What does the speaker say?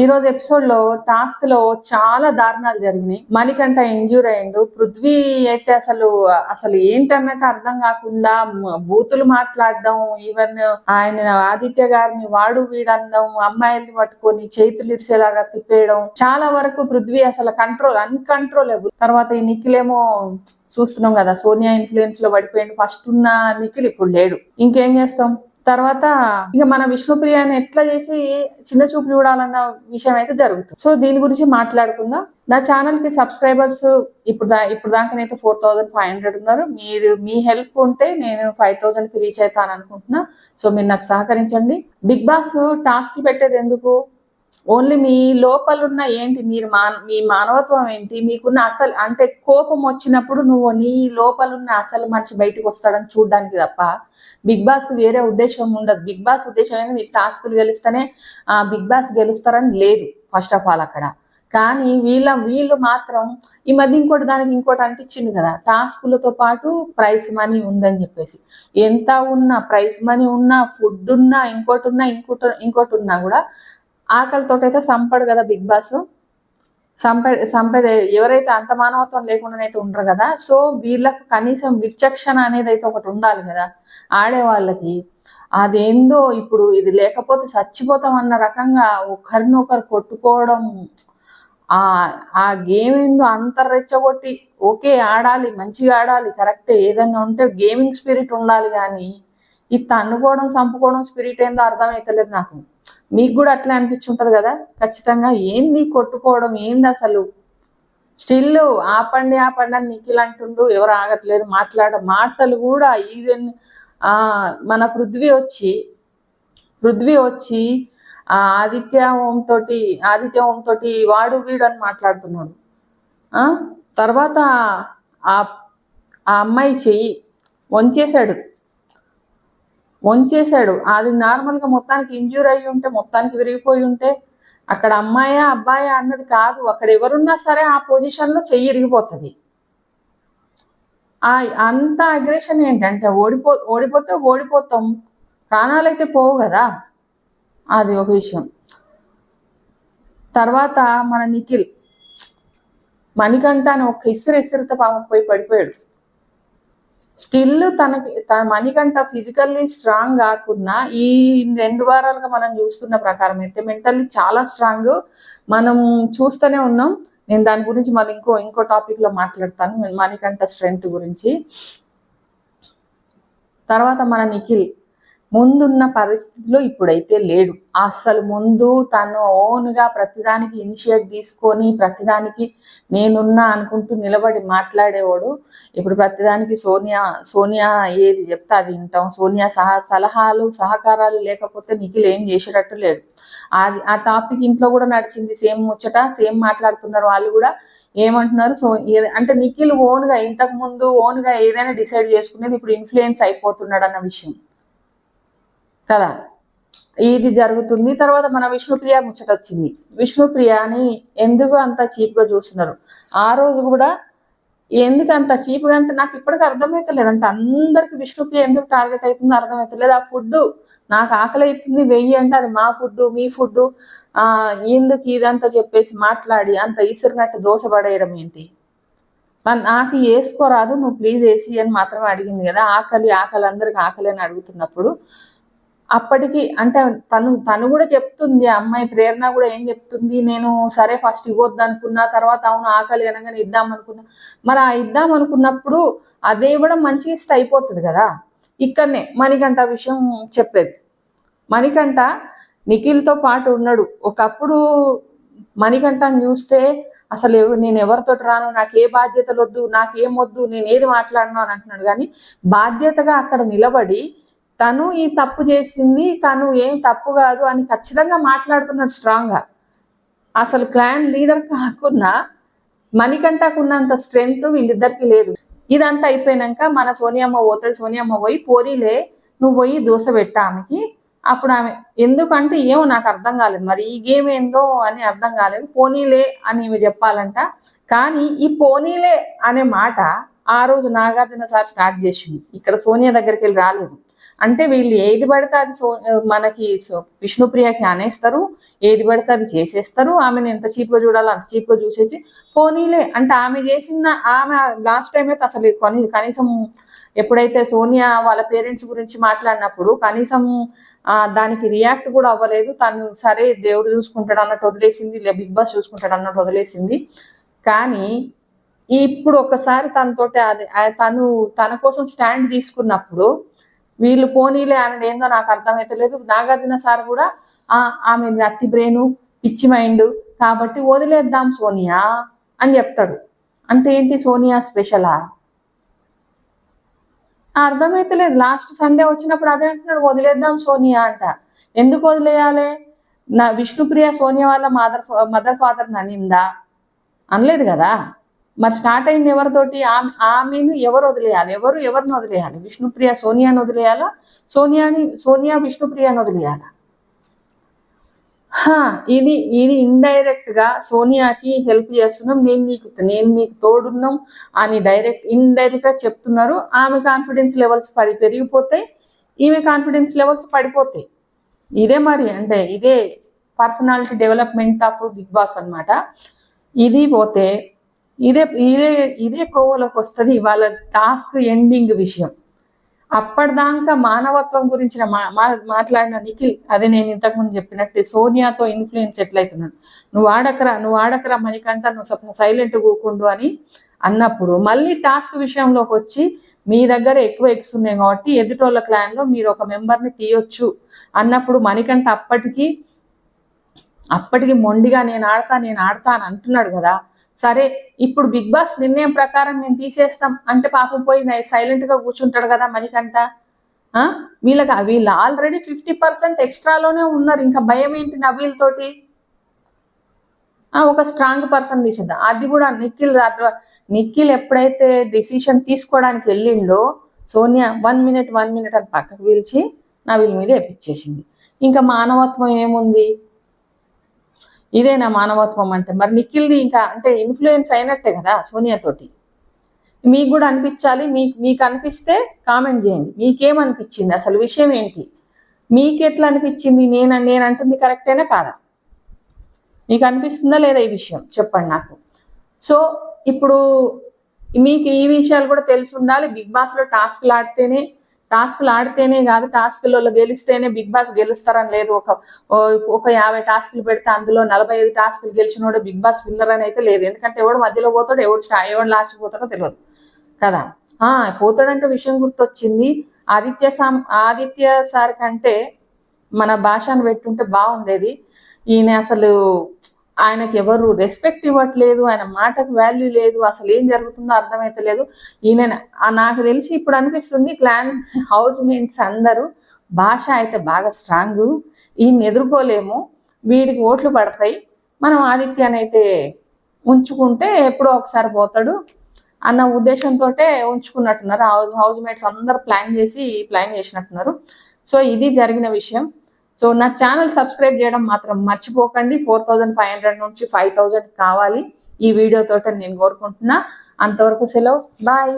ఈ రోజు ఎపిసోడ్లో టాస్క్లో చాలా దారుణాలు జరిగినాయి. మణికంఠ ఇంజూర్ అయ్యిండు. పృథ్వీ అయితే అసలు అసలు ఏంటన్నట్టు అర్థం కాకుండా బూతులు మాట్లాడడం ఈవెన్ ఆయన ఆదిత్య గారిని వాడు వీడనడం అమ్మాయిల్ని పట్టుకొని చేతులు ఇరిసేలాగా తిప్పేయడం చాలా వరకు పృథ్వీ అసలు కంట్రోల్ అన్కంట్రోలబుల్ తర్వాత ఈ నిఖిలేమో చూస్తున్నాం కదా సోనియా ఇన్ఫ్లుయెన్స్లో పడిపోయిండు. ఫస్ట్ ఉన్న నిఖిల్ ఇప్పుడు లేడు. ఇంకేం చేస్తాం? తర్వాత ఇక మన విష్ణుప్రియని ఎట్లా చేసి చిన్న చూపు చూడాలన్న విషయం అయితే జరుగుతుంది. సో దీని గురించి మాట్లాడుకుందాం. నా ఛానల్కి సబ్స్క్రైబర్స్ ఇప్పుడు దా ఇప్పుడు దాకానైతే ఫోర్ థౌసండ్ ఫైవ్ హండ్రెడ్ ఉన్నారు. మీరు మీ హెల్ప్ ఉంటే నేను ఫైవ్ థౌసండ్కి రీచ్ అవుతాను అనుకుంటున్నా. సో మీరు నాకు సహకరించండి. బిగ్ బాస్ టాస్క్ పెట్టేది ఎందుకు? ఓన్లీ మీ లోపలున్న ఏంటి మీరు మాన మీ మానవత్వం ఏంటి మీకున్న అసలు అంటే కోపం వచ్చినప్పుడు నువ్వు నీ లోపలున్న అసలు మనిషి బయటకు వస్తాడని చూడడానికి తప్ప బిగ్ బాస్ వేరే ఉద్దేశం ఉండదు. బిగ్ బాస్ ఉద్దేశం ఏంటి మీకు టాస్కులు గెలిస్తేనే బిగ్ బాస్ గెలుస్తారని లేదు ఫస్ట్ ఆఫ్ ఆల్ అక్కడ. కానీ వీళ్ళ వీళ్ళు మాత్రం ఈ మధ్య ఇంకోటి దానికి ఇంకోటి అంటించింది కదా టాస్కులతో పాటు ప్రైస్ మనీ ఉందని చెప్పేసి. ఎంత ఉన్నా ప్రైస్ మనీ ఉన్నా ఫుడ్ ఉన్నా ఇంకోటి ఉన్నా ఇంకోటి ఇంకోటి ఉన్నా కూడా ఆకలితో అయితే సంపడు కదా బిగ్ బాస్. సంప సంపద ఎవరైతే అంత మానవత్వం లేకుండానైతే ఉండరు కదా. సో వీళ్ళకు కనీసం విచక్షణ అనేది అయితే ఒకటి ఉండాలి కదా. ఆడేవాళ్ళకి. అదేందో ఇప్పుడు ఇది లేకపోతే చచ్చిపోతాం అన్న రకంగా ఒకరినొకరు కొట్టుకోవడం ఆ గేమ్ ఏందో అంత రెచ్చగొట్టి ఓకే ఆడాలి మంచిగా ఆడాలి కరెక్టే ఏదైనా ఉంటే గేమింగ్ స్పిరిట్ ఉండాలి కానీ ఈ తన్నుకోవడం చంపుకోవడం స్పిరిట్ ఏందో అర్థమవుతలేదు నాకు. మీకు కూడా అట్లా అనిపించుంటది కదా? ఖచ్చితంగా ఏంది కొట్టుకోవడం? ఏంది అసలు? స్టిల్ ఆపండి ఆపండి అని నిఖిల్ అంటుండు ఎవరు ఆగట్లేదు మాట్లాడ మాటలు కూడా ఈవెన్ మన పృథ్వీ వచ్చి పృథ్వీ వచ్చి ఆ ఆదిత్య ఓం తోటి ఆదిత్య ఓం తోటి వాడు వీడు అని మాట్లాడుతున్నాడు. తర్వాత ఆ ఆ అమ్మాయి చెయ్యి వంచేశాడు. వంచేశాడు. అది నార్మల్గా మొత్తానికి ఇంజూర్ అయ్యి ఉంటే మొత్తానికి విరిగిపోయి ఉంటే అక్కడ అమ్మాయా అబ్బాయా అన్నది కాదు. అక్కడ ఎవరున్నా సరే ఆ పొజిషన్లో చెయ్యి ఇరిగిపోతుంది. ఆ అంత అగ్రెషన్ ఏంటంటే ఓడిపో ఓడిపోతే ఓడిపోతాం. ప్రాణాలైతే పోవు కదా. అది ఒక విషయం. తర్వాత మన నిఖిల్. మణికంఠ అని ఒక ఇసురు ఇసురుతో పాపం పోయి పడిపోయాడు. స్టిల్ తనకి తన మణికంఠ ఫిజికల్లీ స్ట్రాంగ్ కాకుండా ఈ రెండు వారాలుగా మనం చూస్తున్న ప్రకారం అయితే మెంటల్లీ చాలా స్ట్రాంగ్ మనం చూస్తూనే ఉన్నాం. నేను దాని గురించి మళ్ళీ ఇంకో ఇంకో టాపిక్లో మాట్లాడతాను. మణికంఠ స్ట్రెంగ్త్ గురించి. తర్వాత మన నిఖిల్. ముందున్న పరిస్థితిలో ఇప్పుడైతే లేడు. అసలు ముందు తను ఓన్గా ప్రతిదానికి ఇనిషియేట్ తీసుకొని ప్రతిదానికి నేనున్నా అనుకుంటూ నిలబడి మాట్లాడేవాడు. ఇప్పుడు ప్రతిదానికి సోనియా సోనియా ఏది చెప్తే అది వింటాం. సోనియా సహా సలహాలు సహకారాలు లేకపోతే నిఖిల్ ఏం చేసేటట్టు లేడు. అది ఆ టాపిక్ ఇంట్లో కూడా నడిచింది. సేమ్ ముచ్చట సేమ్ మాట్లాడుతున్నారు వాళ్ళు కూడా. ఏమంటున్నారు? సో అంటే నిఖిల్ ఓన్గా ఇంతకు ముందు ఓన్గా ఏదైనా డిసైడ్ చేసుకునేది ఇప్పుడు ఇన్ఫ్లుయెన్స్ అయిపోతున్నాడు అన్న విషయం. కదా? ఇది జరుగుతుంది. తర్వాత మన విష్ణుప్రియ ముచ్చట వచ్చింది. విష్ణుప్రియని ఎందుకు అంత చీప్గా చూస్తున్నారు? ఆ రోజు కూడా ఎందుకు అంత చీప్గా అంటే నాకు ఇప్పటికీ అర్థమవుతలేదు అంటే అందరికి విష్ణుప్రియ ఎందుకు టార్గెట్ అవుతుందో అర్థమవుతలేదు ఆ ఫుడ్ నాకు ఆకలి అవుతుంది. వెయ్యి అంటే అది మా ఫుడ్ మీ ఫుడ్ ఎందుకు ఇదంతా చెప్పేసి మాట్లాడి అంత ఇసురినట్టు దోశ పడేయడం ఏంటి? నాకు వేసుకోరాదు నువ్వు ప్లీజ్ వేసి అని మాత్రమే అడిగింది కదా. ఆకలి ఆకలి అందరికి ఆకలి అని అడుగుతున్నప్పుడు అప్పటికి అంటే తను తను కూడా చెప్తుంది అమ్మాయి ప్రేరణ కూడా ఏం చెప్తుంది నేను సరే ఫస్ట్ ఇవ్వద్దు అనుకున్నా తర్వాత అవును ఆకలి అనగానే ఇద్దాం అనుకున్నా మరి ఆ ఇద్దాం అనుకున్నప్పుడు అదే ఇవ్వడం మంచిగా ఇస్తే అయిపోతుంది కదా. ఇక్కడనే మణికంఠ విషయం చెప్పేది. మణికంఠ నిఖిల్తో పాటు ఉన్నాడు. ఒకప్పుడు మణికంఠని చూస్తే అసలు నేను ఎవరితో రాను నాకు ఏ బాధ్యతలు వద్దు నాకేం వద్దు నేను ఏది మాట్లాడను అని అంటున్నాడు. కానీ బాధ్యతగా అక్కడ నిలబడి తను ఈ తప్పు చేసింది తను ఏం తప్పు కాదు అని ఖచ్చితంగా మాట్లాడుతున్నాడు స్ట్రాంగ్గా. అసలు క్లాన్ లీడర్ కాకుండా మణికంఠకున్నంత స్ట్రెంగ్త్ వీళ్ళిద్దరికి లేదు. ఇదంతా అయిపోయినాక మన సోనియమ్మ పోతుంది సోనియమ్మ పోయి పోనీలే నువ్వు పోయి దోశ పెట్ట ఆమెకి. అప్పుడు ఆమె ఎందుకంటే ఏమో నాకు అర్థం కాలేదు మరి ఈ గేమ్ ఏందో అని అర్థం కాలేదు పోనీలే అని ఇవి చెప్పాలంట. కానీ ఈ పోనీలే అనే మాట ఆ రోజు నాగార్జున సార్ స్టార్ట్ చేసింది. ఇక్కడ సోనియా దగ్గరికి వెళ్ళి రాలేదు. అంటే వీళ్ళు ఏది పడితే అది సో మనకి విష్ణుప్రియకి అనేస్తారు. ఏది పడితే అది చేసేస్తారు. ఆమెను ఎంత చీప్గా చూడాలో అంత చీప్గా చూసేసి పోనీలే. అంటే ఆమె చేసిన ఆమె లాస్ట్ టైం అయితే అసలు కనీ కనీసం ఎప్పుడైతే సోనియా వాళ్ళ పేరెంట్స్ గురించి మాట్లాడినప్పుడు కనీసం దానికి రియాక్ట్ కూడా అవ్వలేదు. తను సరే దేవుడు చూసుకుంటాడు అన్నట్టు వదిలేసింది లే బిగ్ బాస్ చూసుకుంటాడు అన్నట్టు వదిలేసింది. కానీ ఇప్పుడు ఒకసారి తనతోటి అది తను తన కోసం స్టాండ్ తీసుకున్నప్పుడు వీళ్ళు పోనీలే అని ఏందో నాకు అర్థమైతలేదు నాగార్జున సార్ కూడా ఆమె అత్తి బ్రెయిన్ పిచ్చి మైండ్ కాబట్టి వదిలేద్దాం సోనియా అని చెప్తాడు. అంటే ఏంటి సోనియా స్పెషలా అర్థమైతలేదు లాస్ట్ సండే వచ్చినప్పుడు అదే అంటున్నాడు వదిలేద్దాం సోనియా అంట. ఎందుకు వదిలేయాలి? నా విష్ణుప్రియ సోనియా వాళ్ళ మదర్ మదర్ ఫాదర్ ననిందా? అనలేదు కదా? మరి స్టార్ట్ అయింది ఎవరితోటి? ఆమె ఆమెను ఎవరు వదిలేయాలి? ఎవరు ఎవరిని వదిలేయాలి? విష్ణుప్రియ సోనియాని వదిలేయాలా? సోనియాని సోనియా విష్ణుప్రియని వదిలేయాలా? ఇది ఇది ఇండైరెక్ట్గా సోనియాకి హెల్ప్ చేస్తున్నాం. నేను నీకు నేను మీకు తోడున్నాం అని డైరెక్ట్ ఇండైరెక్ట్గా చెప్తున్నారు. ఆమె కాన్ఫిడెన్స్ లెవెల్స్ పడి పెరిగిపోతాయి. ఈమె కాన్ఫిడెన్స్ లెవెల్స్ పడిపోతాయి. ఇదే మరి అంటే ఇదే personality development of Bigg Boss అన్నమాట. ఇది పోతే ఇదే ఇదే ఇదే కోవలోకి వస్తుంది వాళ్ళ టాస్క్ ఎండింగ్ విషయం. అప్పటిదాకా మానవత్వం గురించిన మా మాట్లాడిన నిఖిల్ అదే నేను ఇంతకుముందు చెప్పినట్టు సోనియాతో ఇన్ఫ్లుయెన్స్ ఎట్లయితున్నాడు? నువ్వు ఆడకరా నువ్వు ఆడకరా మణికంట నువ్వు సైలెంట్ కూకుండు అని అన్నప్పుడు మళ్ళీ టాస్క్ విషయంలోకి వచ్చి మీ దగ్గర ఎక్కువ ఎక్స్ ఉన్నాయి కాబట్టి ఎదుటోళ్ళ క్లాన్లో మీరు ఒక మెంబర్ని తీయొచ్చు అన్నప్పుడు మనకంట అప్పటికి అప్పటికి మొండిగా నేను ఆడతా నేను ఆడతా అని అంటున్నాడు కదా. సరే ఇప్పుడు బిగ్ బాస్ నిర్ణయం ప్రకారం మేము తీసేస్తాం అంటే పాపం పోయి సైలెంట్గా కూర్చుంటాడు కదా మణికంఠ. వీళ్ళకి వీళ్ళు ఆల్రెడీ ఫిఫ్టీ పర్సెంట్ ఎక్స్ట్రాలోనే ఉన్నారు. ఇంకా భయం ఏంటి నవీల్ ఒక స్ట్రాంగ్ పర్సన్ తీసేద్దాం. అది కూడా నిఖిల్ రా- నిఖిల్ ఎప్పుడైతే డిసిషన్ తీసుకోవడానికి వెళ్ళిండో Sonia one minute one minute అని పక్కకు పిలిచి నవీల్ మీద ఎప్పించేసింది ఇంకా మానవత్వం ఏముంది? ఇదేనా మానవత్వం అంటే? మరి నిఖిల్ని ఇంకా అంటే ఇన్ఫ్లుయెన్స్ అయినట్టే కదా సోనియా తోటి. మీకు కూడా అనిపించాలి మీకు మీకు అనిపిస్తే కామెంట్ చేయండి. మీకేమనిపించింది? అసలు విషయం ఏంటి? మీకు ఎట్లా అనిపించింది నేను నేను అంటుంది కరెక్టేనా కాదా? మీకు అనిపిస్తుందా లేదా ఈ విషయం? చెప్పండి నాకు. సో ఇప్పుడు మీకు ఈ విషయాలు కూడా తెలిసి ఉండాలి. బిగ్ బాస్లో టాస్క్లు ఆడితేనే టాస్క్లు ఆడితేనే కాదు టాస్క్లలో గెలిస్తేనే బిగ్ బాస్ గెలుస్తారని లేదు. ఒక ఒక యాభై టాస్క్లు పెడితే అందులో నలభై ఐదు టాస్క్లు గెలిచినోడు బిగ్ బాస్ విన్నర్ అని అయితే లేదు. ఎందుకంటే ఎవడు మధ్యలో పోతాడు ఎవడు స్టా ఎవడు లాస్ట్ పోతాడో తెలియదు కదా? ఆ పోతాడంటే విషయం గుర్తొచ్చింది. ఆదిత్య సామ్ ఆదిత్య సార్ కంటే మన భాషను పెట్టుంటే బాగుండేది. ఈయన అసలు ఆయనకి ఎవరు రెస్పెక్ట్ ఇవ్వట్లేదు ఆయన మాటకు వాల్యూ లేదు అసలు ఏం జరుగుతుందో అర్థమైతలేదు. ఈయన నాకు తెలిసి ఇప్పుడు అనిపిస్తుంది క్లాన్ హౌస్ మేట్స్ అందరూ భాష అయితే బాగా స్ట్రాంగ్ ఈయన ఎదుర్కోలేము వీడికి ఓట్లు పడతాయి. మనం ఆదిత్యాన్ని అయితే ఉంచుకుంటే ఎప్పుడో ఒకసారి పోతాడు అన్న ఉద్దేశంతో ఉంచుకున్నట్టున్నారు. హౌస్ హౌస్ మేట్స్ అందరు ప్లాన్ చేసి ప్లాన్ చేసినట్టున్నారు. సో ఇది జరిగిన విషయం. సో నా ఛానల్ సబ్స్క్రైబ్ చేయడం మాత్రం మర్చిపోకండి. ఫోర్ థౌజండ్ ఫైవ్ హండ్రెడ్ నుంచి ఫైవ్ థౌజండ్ కావాలి ఈ వీడియోతో నేను కోరుకుంటున్నా. అంతవరకు సెలవు. బాయ్.